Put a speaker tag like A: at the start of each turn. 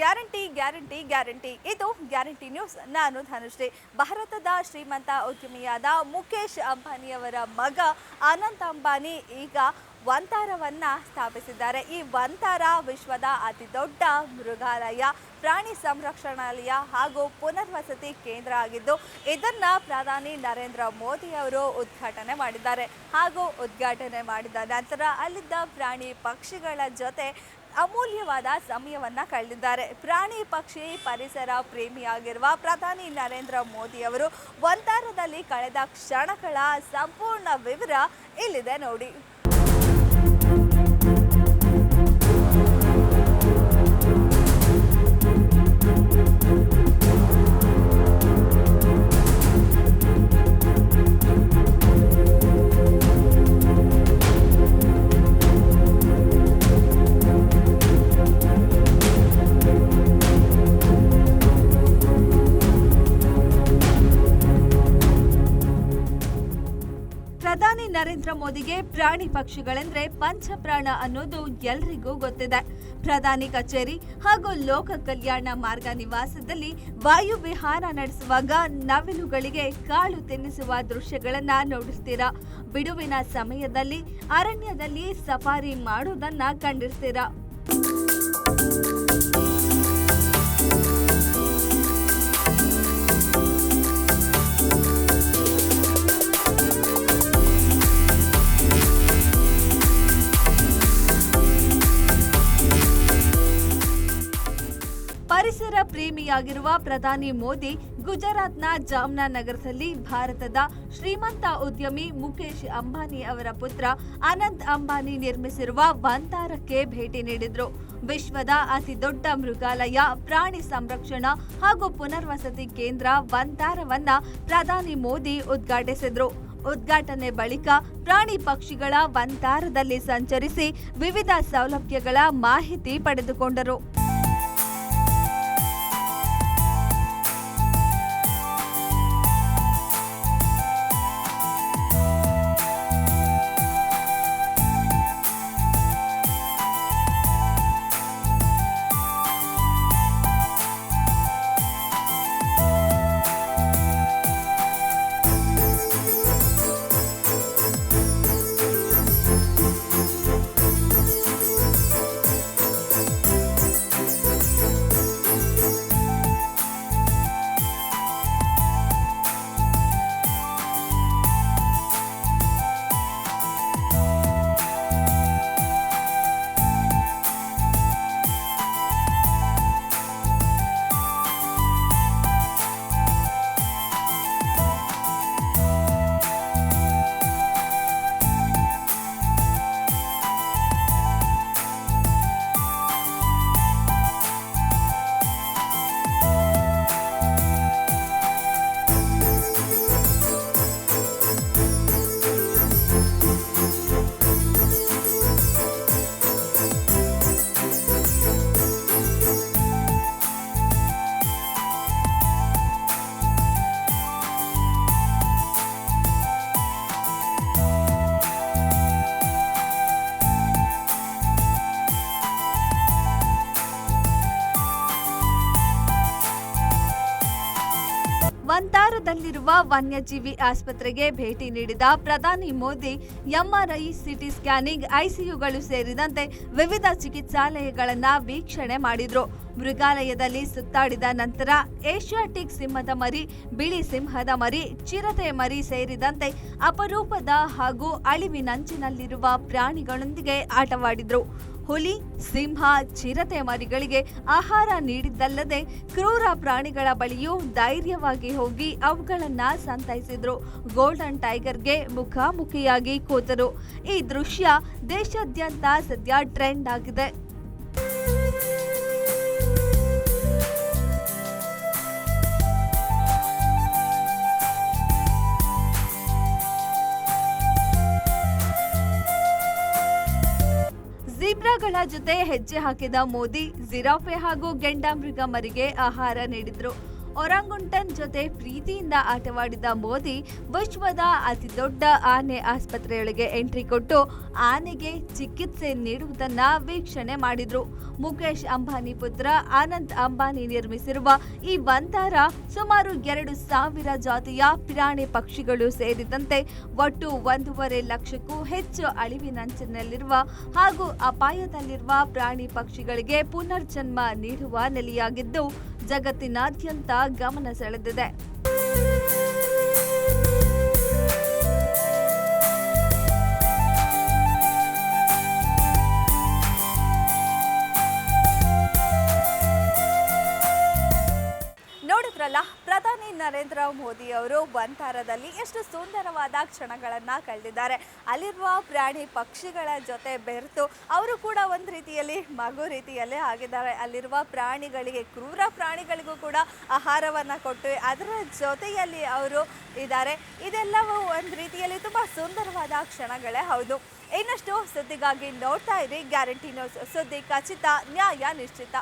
A: Guarantee guarantee guarantee. ಇದು guarantee news. ನಾನು ಧನುಶ್ರೀ ಭಾರತದ ಶ್ರೀಮಂತ ಉದ್ಯಮಿಯಾದ ಮುಖೇಶ್ ಅಂಬಾನಿಯವರ ಮಗ ಅನಂತ್ ಅಂಬಾನಿ ಈಗ ವಂತಾರವನ್ನ ಸ್ಥಾಪಿಸಿದ್ದಾರೆ. ಈ ವಂತಾರ ವಿಶ್ವದ ಅತಿ ದೊಡ್ಡ ಮೃಗಾಲಯ, ಪ್ರಾಣಿ ಸಂರಕ್ಷಣಾಲಯ ಹಾಗೂ ಪುನರ್ವಸತಿ ಕೇಂದ್ರ ಆಗಿದ್ದು, ಇದನ್ನ ಪ್ರಧಾನಿ ನರೇಂದ್ರ ಮೋದಿ ಅವರು ಉದ್ಘಾಟನೆ ಮಾಡಿದ್ದಾರೆ. ಹಾಗೂ ಉದ್ಘಾಟನೆ ಮಾಡಿದ ನಂತರ ಅಲ್ಲಿದ್ದ ಪ್ರಾಣಿ ಪಕ್ಷಿಗಳ ಜೊತೆ ಅಮೂಲ್ಯವಾದ ಸಮಯವನ್ನ ಕಳೆದಿದ್ದಾರೆ. ಪ್ರಾಣಿ ಪಕ್ಷಿ ಪರಿಸರ ಪ್ರೇಮಿಯಾಗಿರುವ ಪ್ರಧಾನಿ ನರೇಂದ್ರ ಮೋದಿ ಅವರು ಒಂದಾರದಲ್ಲಿ ಕಳೆದ ಕ್ಷಣಗಳ ಸಂಪೂರ್ಣ ವಿವರ ಇಲ್ಲಿದೆ ನೋಡಿ. ಪ್ರಧಾನಿ ನರೇಂದ್ರ ಮೋದಿಗೆ ಪ್ರಾಣಿ ಪಕ್ಷಿಗಳೆಂದ್ರೆ ಪಂಚಪ್ರಾಣ ಅನ್ನೋದು ಎಲ್ರಿಗೂ ಗೊತ್ತಿದೆ. ಪ್ರಧಾನಿ ಕಚೇರಿ ಹಾಗೂ ಲೋಕ ಕಲ್ಯಾಣ ಮಾರ್ಗ ನಿವಾಸದಲ್ಲಿ ವಾಯು ವಿಹಾರ ನಡೆಸುವಾಗ ನವಿಲುಗಳಿಗೆ ಕಾಳು ತಿನ್ನಿಸುವ ದೃಶ್ಯಗಳನ್ನ ನೋಡಿರ್ತೀರಾ ಬಿಡುವಿನ ಸಮಯದಲ್ಲಿ ಅರಣ್ಯದಲ್ಲಿ ಸಫಾರಿ ಮಾಡುವುದನ್ನ ಕಂಡಿರ್ತೀರಾ? ಪ್ರೇಮಿಯಾಗಿರುವ ಪ್ರಧಾನಿ ಮೋದಿ ಗುಜರಾತ್ನ ಜಾಮ್ನಾ ನಗರದಲ್ಲಿ ಭಾರತದ ಶ್ರೀಮಂತ ಉದ್ಯಮಿ ಮುಖೇಶ್ ಅಂಬಾನಿ ಅವರ ಪುತ್ರ ಅನಂತ್ ಅಂಬಾನಿ ನಿರ್ಮಿಸಿರುವ ವಂತಾರಕ್ಕೆ ಭೇಟಿ ನೀಡಿದ್ರು. ವಿಶ್ವದ ಅತಿ ದೊಡ್ಡ ಮೃಗಾಲಯ, ಪ್ರಾಣಿ ಸಂರಕ್ಷಣಾ ಹಾಗೂ ಪುನರ್ವಸತಿ ಕೇಂದ್ರ ವಂತಾರವನ್ನ ಪ್ರಧಾನಿ ಮೋದಿ ಉದ್ಘಾಟಿಸಿದ್ರು. ಉದ್ಘಾಟನೆ ಬಳಿಕ ಪ್ರಾಣಿ ಪಕ್ಷಿಗಳ ವಂತಾರದಲ್ಲಿ ಸಂಚರಿಸಿ ವಿವಿಧ ಸೌಲಭ್ಯಗಳ ಮಾಹಿತಿ ಪಡೆದುಕೊಂಡರು. ವಂತಾರದಲ್ಲಿರುವ ವನ್ಯಜೀವಿ ಆಸ್ಪತ್ರೆಗೆ ಭೇಟಿ ನೀಡಿದ ಪ್ರಧಾನಿ ಮೋದಿ, ಎಂಆರ್ಐ ಸಿಟಿ ಸ್ಕ್ಯಾನಿಂಗ್ ಐಸಿಯುಗಳು ಸೇರಿದಂತೆ ವಿವಿಧ ಚಿಕಿತ್ಸಾಲಯಗಳನ್ನ ವೀಕ್ಷಣೆ ಮಾಡಿದ್ರು. ಮೃಗಾಲಯದಲ್ಲಿ ಸುತ್ತಾಡಿದ ನಂತರ ಏಷ್ಯಾಟಿಕ್ ಸಿಂಹದ ಮರಿ, ಬಿಳಿ ಸಿಂಹದ ಮರಿ, ಚಿರತೆ ಮರಿ ಸೇರಿದಂತೆ ಅಪರೂಪದ ಹಾಗೂ ಅಳಿವಿನಂಚಿನಲ್ಲಿರುವ ಪ್ರಾಣಿಗಳೊಂದಿಗೆ ಆಟವಾಡಿದ್ರು. ಹುಲಿ, ಸಿಂಹ, ಚಿರತೆ ಮರಿಗಳಿಗೆ ಆಹಾರ ನೀಡಿದ್ದಲ್ಲದೆ ಕ್ರೂರ ಪ್ರಾಣಿಗಳ ಬಳಿಯೂ ಧೈರ್ಯವಾಗಿ ಹೋಗಿ ಅವುಗಳನ್ನ ಸಂತೈಸಿದ್ರು. ಗೋಲ್ಡನ್ ಟೈಗರ್ಗೆ ಮುಖಾಮುಖಿಯಾಗಿ ಕೂತರು. ಈ ದೃಶ್ಯ ದೇಶಾದ್ಯಂತ ಸದ್ಯ ಟ್ರೆಂಡ್ ಆಗಿದೆ. ಝೀಬ್ರಾಗಳ ಜೊತೆ ಹೆಜ್ಜೆ ಹಾಕಿದ ಮೋದಿ ಜಿರಾಫೆ ಹಾಗೂ ಗೆಂಡಾಮೃಗ ಮರಿಗೆ ಆಹಾರ ನೀಡಿದ್ರು. ಒರಂಗುಂಟನ್ ಜೊತೆ ಪ್ರೀತಿಯಿಂದ ಆಟವಾಡಿದ ಮೋದಿ ವಿಶ್ವದ ಅತಿ ದೊಡ್ಡ ಆನೆ ಆಸ್ಪತ್ರೆಯೊಳಗೆ ಎಂಟ್ರಿ ಕೊಟ್ಟು ಆನೆಗೆ ಚಿಕಿತ್ಸೆ ನೀಡುವುದನ್ನ ವೀಕ್ಷಣೆ ಮಾಡಿದ್ರು. ಮುಖೇಶ್ ಅಂಬಾನಿ ಪುತ್ರ ಆನಂದ್ ಅಂಬಾನಿ ನಿರ್ಮಿಸಿರುವ ಈ ವಂತಾರ ಸುಮಾರು ಎರಡು ಸಾವಿರ ಜಾತಿಯ ಪ್ರಾಣಿ ಪಕ್ಷಿಗಳು ಸೇರಿದಂತೆ ಒಟ್ಟು ಒಂದೂವರೆ ಲಕ್ಷಕ್ಕೂ ಹೆಚ್ಚು ಅಳಿವಿನಂಚಿನಲ್ಲಿರುವ ಹಾಗೂ ಅಪಾಯದಲ್ಲಿರುವ ಪ್ರಾಣಿ ಪಕ್ಷಿಗಳಿಗೆ ಪುನರ್ಜನ್ಮ ನೀಡುವ ನೆಲೆಯಾಗಿದ್ದು ಜಗತ್ತಿನಾದ್ಯಂತ ಗಮನ ಸೆಳೆದಿದೆ. ನರೇಂದ್ರ ಮೋದಿ ಅವರು ಬಂತಾರದಲ್ಲಿ ಎಷ್ಟು ಸುಂದರವಾದ ಕ್ಷಣಗಳನ್ನು ಕಳೆದಿದ್ದಾರೆ. ಅಲ್ಲಿರುವ ಪ್ರಾಣಿ ಪಕ್ಷಿಗಳ ಜೊತೆ ಬೆರೆತು ಅವರು ಕೂಡ ಒಂದು ರೀತಿಯಲ್ಲಿ ಮಗು ರೀತಿಯಲ್ಲೇ ಆಗಿದ್ದಾರೆ. ಅಲ್ಲಿರುವ ಪ್ರಾಣಿಗಳಿಗೆ, ಕ್ರೂರ ಪ್ರಾಣಿಗಳಿಗೂ ಕೂಡ ಆಹಾರವನ್ನ ಕೊಟ್ಟು ಅದರ ಜೊತೆಯಲ್ಲಿ ಅವರು ಇದ್ದಾರೆ. ಇದೆಲ್ಲವೂ ಒಂದು ರೀತಿಯಲ್ಲಿ ತುಂಬಾ ಸುಂದರವಾದ ಕ್ಷಣಗಳೇ ಹೌದು. ಇನ್ನಷ್ಟು ಸುದ್ದಿಗಾಗಿ ನೋಡ್ತಾ ಇರಿ. ಗ್ಯಾರಂಟಿ ನ್ಯೂಸ್ ಸುದ್ದಿ ಖಚಿತ, ನ್ಯಾಯ ನಿಶ್ಚಿತ.